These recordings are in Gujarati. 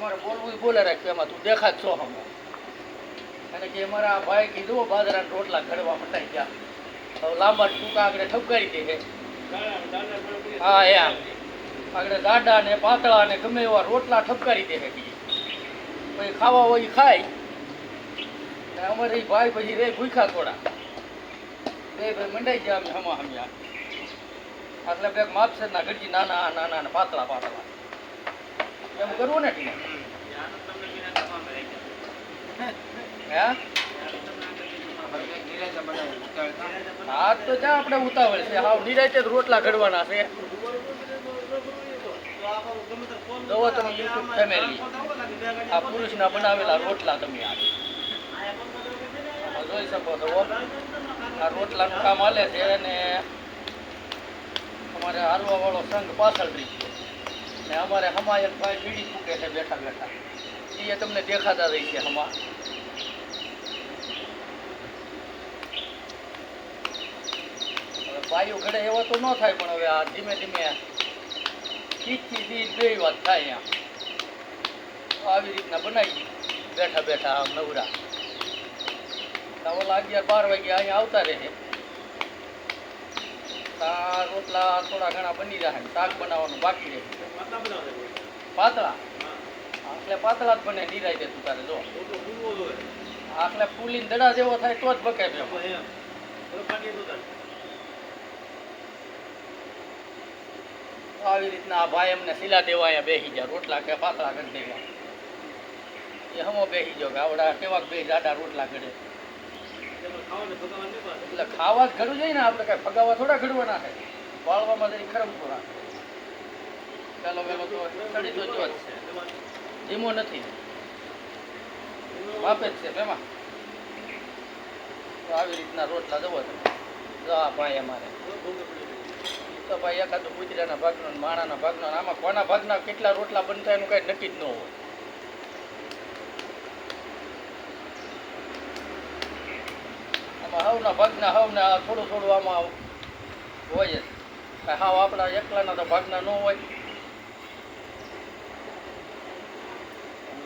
તમારે બોલવું બોલે રાખ્યું એમાં તું દેખાત છો હમણાં. અને કે મારા ભાઈ કીધું, બાજરાના રોટલા ઘડવા મટાઈ ગયા. હવે લાંબા ટૂંકા આગળ ઠપકારી દે હા. એમ આગળ દાડા ને પાતળા ને ગમે એવા રોટલા ઠપકારી દે પછી ખાવા હોય ખાય. ને અમારે ભાઈ પછી રે ભૂખા થોડા. બે ભાઈ મંડાઈ ગયા અમે હમા હમ્યા એટલે બે માપસર ના ઘડી નાના નાના પાતળા પાતળા. એમ કરવું ને રોટલા ઘડવાના છે. આ પુરુષના બનાવેલા રોટલા તમે આ જોઈ શકો છો આ રોટલાનું કામ હાલે છે અને અમારે હાલવા વાળો સંઘ પાછળ રહી છે ને અમારે હમા એક ભાઈ બીડી ફૂકે છે બેઠા બેઠા. એ તમને દેખાતા રહી છે હમા ભાઈઓ ઘડે એવા તો ન થાય, પણ હવે આ ધીમે ધીમે ઠીકથી દી બે વાત થાય અહીંયા. આવી રીતના બનાવી બેઠા બેઠા આમ નવરા. ઓલા અગિયાર બાર વાગ્યા અહીંયા આવતા રહે. આ રોટલા થોડા ઘણા બની જાય શાક બનાવવાનું બાકી રહે. પાતળા? આખલે પાતળા જ બને નિરાય દે તું તારે, જો. આખલે ફૂલીને દડા જેવો થાય તો જ બકાય પે આવી રીતના આ ભાઈ અમને સિલા દેવાયા બેસી ગયા, રોટલા કે પાતળા કરી દેવા એ હમો બેસી ગયો કે આવડા કેવા બે જાડા રોટલા ઘડે એટલે ખાવા જ ઘડવું જોઈએ ને આપણે કઈ. ફગાવા થોડા ઘડવા નાખે વાળવામાં જરી ખરમ થોડા ચાલો પેલો તો ચડી તો જો છે. ધીમો નથી. વાપે જ છે બેમાં આવી રીતના રોટલા જવો તમે જો આ ભાઈ અમારે. તો ભાઈ એકાદું ગુજરાના ભાગનો માણાના ભાગનો આમાં કોના ભાગના કેટલા રોટલા બનતા એનું કઈ નક્કી જ ન હોય. હવના ભાગના હવના થોડું થોડું આમાં હોય જ. હાવ આપણા એકલાના તો ભાગના ન હોય.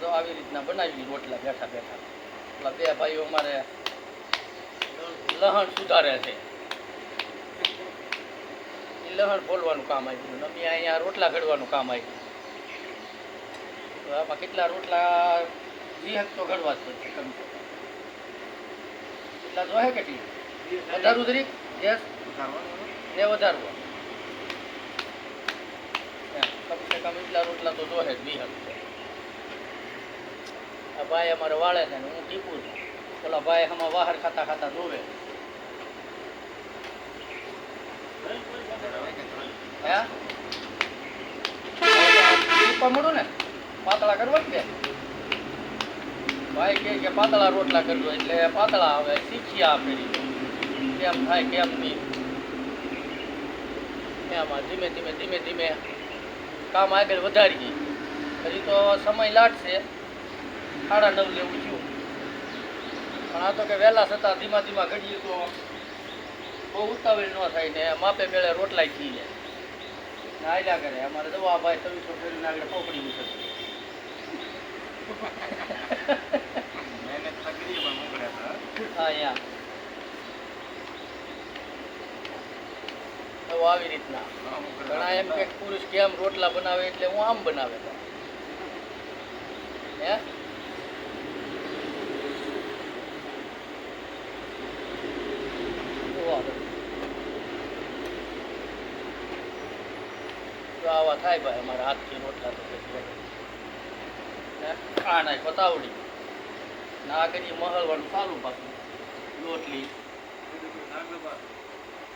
તો આવી રીતના બનાવી રોટલા બેઠા બેઠા. એટલે બે ભાઈઓ અમારે લહણ સુધારે છે. એ લહણ બોલવાનું કામ આવ્યું. અમે અહીંયા રોટલા ઘડવાનું કામ આવ્યું. તો આમાં કેટલા રોટલા વિહક તો ઘડવા જ પડશે. એટલા જોહે કેટલી વધારું જરીક ગેસ ને વધારવો. કમ એટલા રોટલા તો જોહે વીહક આ ભાઈ અમારે વાળે છે ને, હું ટીપું છું. ઓલા ભાઈ આમાં બહાર ખાતા ખાતા જોવે. હે? ને? પાતળા કરવા કે ભાઈ કહે કે પાતળા રોટલા કરજો એટલે પાતળા આવે, શીખીએ આપણે કેમ થાય, કેમ નહીં? એમાં ધીમે ધીમે ધીમે ધીમે કામ આગળ વધારીએ હજી તો સમય લાગશે. સાડા નવ લેવું થયું. પણ આ તો કે વહેલા છતાં ધીમા ધીમા ઘડીએ તો બહુ ઉતાવળ ન થાય ને માપે મેળે રોટલાય થઈ જાય આયલા કરે. અમારે દવા ભાઈ તવીસો ફેરીને આગળ પોપડી મૂકે આવી રીતના. ઘણા એમ કે પુરુષ કેમ રોટલા બનાવે એટલે હું આમ બનાવે. આવા થાય ભાઈ અમારા હાથથી રોટલા તો. ને નાખ પતાવડી. ના કરી મહલવાનું સારું પાછું. રોટલી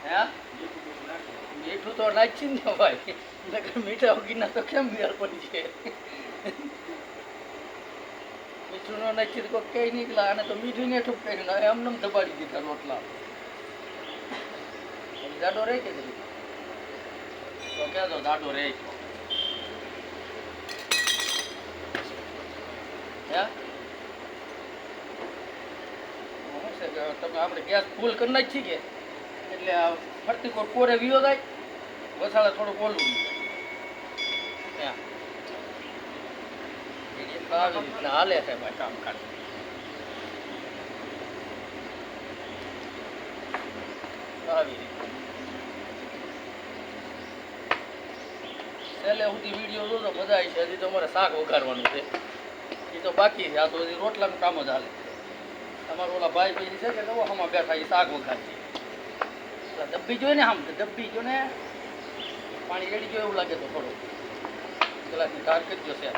હે? મીઠું તો નાખી ને ભાઈ. નકર મીઠા વગીના તો કેમ બિયાર પડી છે મીઠું ન નાખી તો કોઈ નીકળ્યા અને તો મીઠું ને ઠુક કર્યું એમને દબાડી દીધા રોટલા જાડો રહે કે? તો કે જાડો હે શું છે કે તમે આપણે ગેસ ફૂલ કરી નાખી કે એટલે ફરતી કોઈ કોરે વિયો જાય, વસાળે થોડુંક ઓલું આવી રીતના હાલે છે ભાઈ કામકાજ. આવી રીતે. સુધી વીડિયો જોતો મજા આવી છે. હજી તો અમારે શાક વઘારવાનું છે. એ તો બાકી છે. આ તો રોટલાનું કામ જ હાલે. તમારો ઓલા ભાઈ ભાઈ છે કે નવો, હમણાં બેઠા એ શાક વઘારશે ડબ્બી જોઈએ ને આમ, ડબ્બી જો ને પાણી રેડી જો એવું લાગે તો થોડું પેલાથી કાર કરી દો છે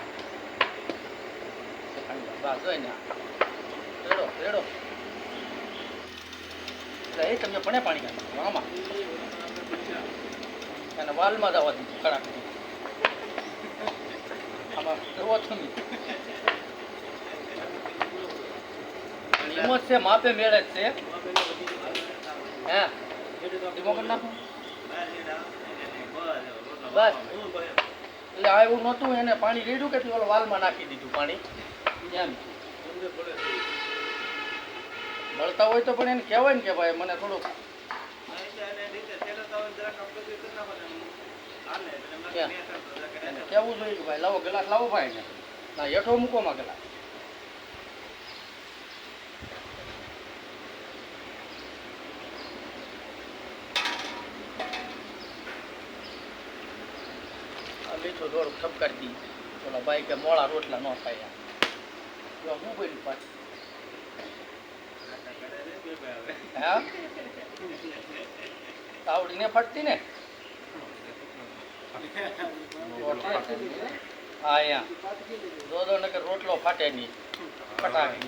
રેડો રેડો. એ તમને પણ પાણી કાઢી આમાં. વાલમાં જવા દીધું કડાક આમાં તમે હિંમત છે, માપે મેળે છે. હે? બસ. એટલે આ એવું નહોતું, એને પાણી રેડ્યું કે ઓલો વાલમાં નાખી દીધું પાણી. એમ. મળતા હોય તો પણ એને કહેવાય ને કે ભાઈ, મને થોડુંક કેવું જોઈએ કે ભાઈ, લાવો ગલાસ લાવો ભાઈ ને ના, હેઠો મૂકોમાં ગલાસ. થોડુંક ઠપકારી દી. ઓલા ભાઈ કે મોળા રોટલા ન થાય. જો હું બોલ્યું પાછું? હા? તાવડીને ફટતી ને હા, અહીંયા. જો દો નકર રોટલો ફાટે નહીં. ફટાકે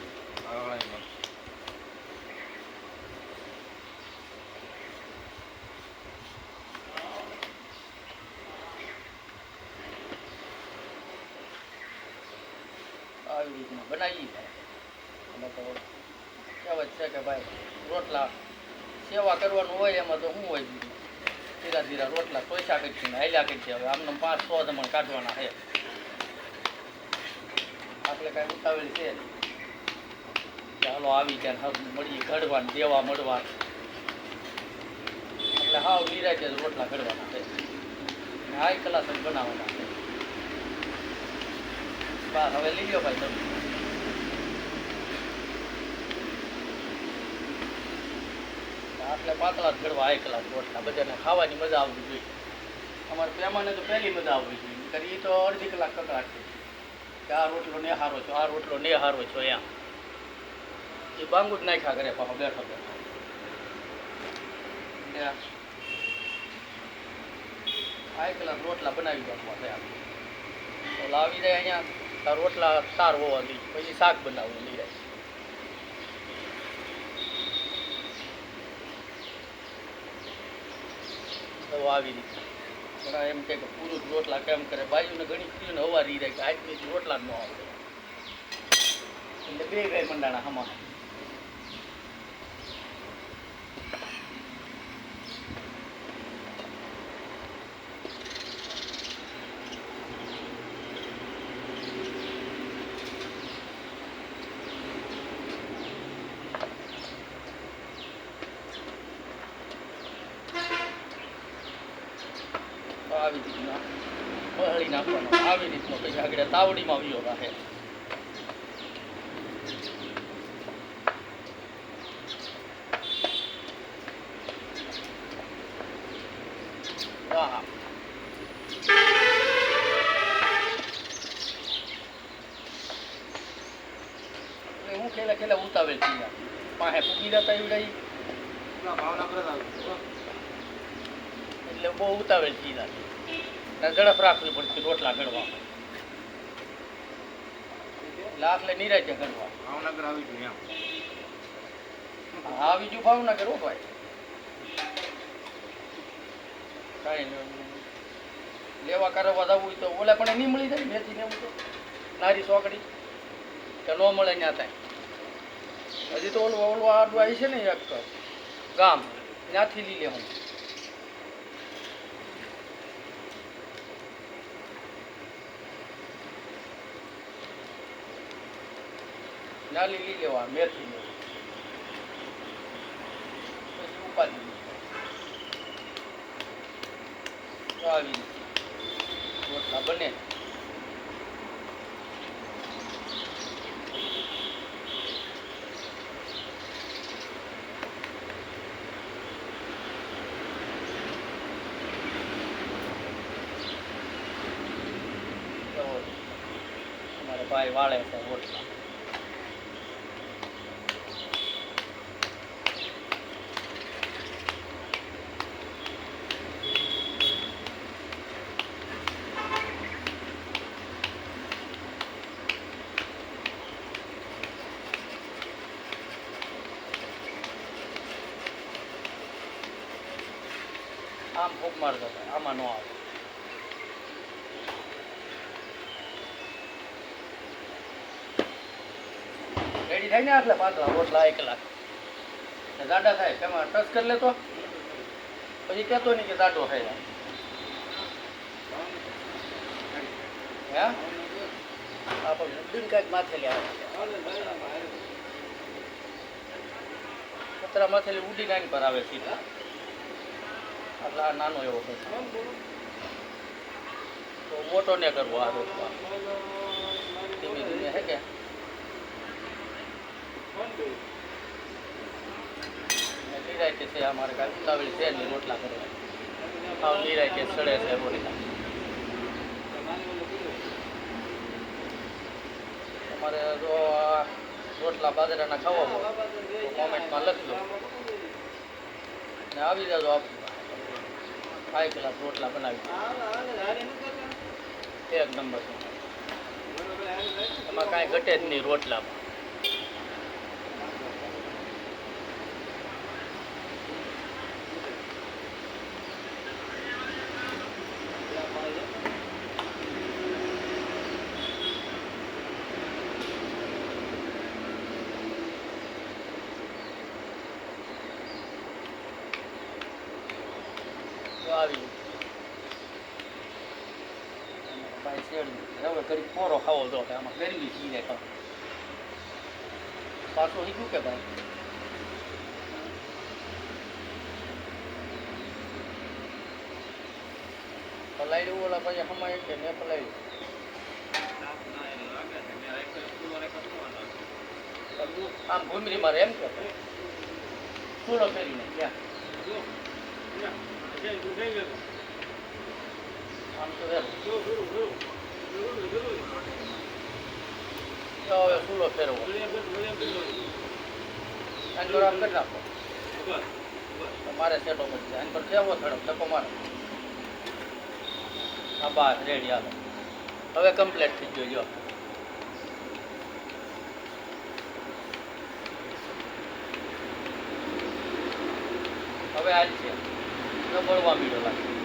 આવી રીતના બનાવી કહેવત છે કે ભાઈ, રોટલા સેવા કરવાનું હોય એમાં તો શું હોય ધીરા ધીરા રોટલા પૈસા કરી ને હાલ્યા કરી હવે? આમને પાંચ સો જમણ કાઢવાના છે. આપણે કાંઈ ઉતાવેલ છે? ચાલો આવી જાય હવે મળીએ, ઘડવા ને દેવા મળવા. એટલે હાવ નિરાજે છે રોટલા ઘડવાના છે. હાઈ કલાક બનાવવાના છે. બસ, હવે લઈ લો ભાઈ તમે. આટલે પાતળા ઘડવા કલાક રોટલા બધાને ખાવાની મજા આવવી જોઈએ. અમારે પ્રેમાને તો પહેલી મજા આવવી જોઈએ. કરી તો અડધી કલાક કકડાટ છે કે આ રોટલો ને હારો છો, આ રોટલો ને હારો છો એમ. એ બાંગુ જ નાખ્યા કરે, પાછો બેઠો બેઠો. કલાક રોટલા બનાવી દો થયા તો લાવી જાય અહીંયા રોટલા સાર હોવા જોઈએ. પછી શાક બનાવવું તો આવી રીતે. ઘણા એમ કે પુરુષ રોટલા કેમ કરે? બાજુને ઘણી સ્ત્રીઓને હવા રહી જાય કે આજની રોટલા ન આવડે. એટલે બે ગાય મંડાણા હમા તો આવી રીતના પહળી નાખવાનો આવી રીતનો તાવડીમાં વિયો રાખે. એટલે હું ખેલા ખેલા ઉતાવેલ થઈ જાય પાસે પૂકી જતા એવડાઈ એટલે બહુ ઉતાવેલ થઈ જાય ને રાખવી પડતી રોટલા ઘડવામાં. એટલે આટલે નિરાજ્ય ઘડવા ભાવનગર આવી ગયું એમ. આવી બીજું ભાવનગર હો ભાઈ. કાંઈ લેવા કરવા જવું હોય તો ઓલા પણ નહીં મળી જાય મેથી ને તો. નારી સોકડી. કે ન મળે ત્યાં થાય. હજી તો ઓલું ઓલું આડું આવી છે ને એક ગામ. ત્યાંથી લઈ લે હું નાલી લઈ લેવા મેથી પછી ઉપાધિ આવી રોટલા બને. ભાઈ વાળે આમ ફૂંક મારતો હતો. આમાં ન આવે. રેડી થાય ને આટલા પાતળા રોટલા એક કલાક જાડા થાય તેમાં ટચ કરી લેતો. પછી કહેતો નહીં કે જાડો થાય હે? આ પણ મુદ્દીને કાંઈક માથેલી આવે. કચરા માથેલી ઉડી લાઈન પર આવે સીધા. એટલે આ નાનો એવો છે. તો મોટો ને કરવો આ રોટલા ધીમે ધીમે, હે કે? લીરાય કે છે અમારે કાંઈ ઉતાવળી છે નહીં, રોટલા કરવા. આવ લીરાય કે સડે છે રોટલા તમારે જો રોટલા બાજરાના ખાવા હોય, તો કોમેન્ટમાં લખજો. ને આવી જાજો આપ. ખાઈ પેલા રોટલા બનાવી. એક નંબર. એમાં કાંઈ ઘટે જ નહીં રોટલામાં. તો આવી ભાઈ ઘડી પોરો ખાવો કે આમાં ગરમી ચીરે ખાવ પાછો શીખ્યું કે ભાઈ? પલાયડું ઓલા પછી સમય કે મેં પલાયડું? આમ ભૂમિ મારે એમ કે પૂરો કરીને ક્યાં ચૂલો ફેરવો જોડે આમ કરી નાખો મારે સેટો કરી દે આને પર કેવો થડો ધક્કો મારો હા બસ રેડી હાલો હવે કમ્પ્લીટ થઈ ગયો જો હવે આજ છે. ન બળવા મીડો લાગે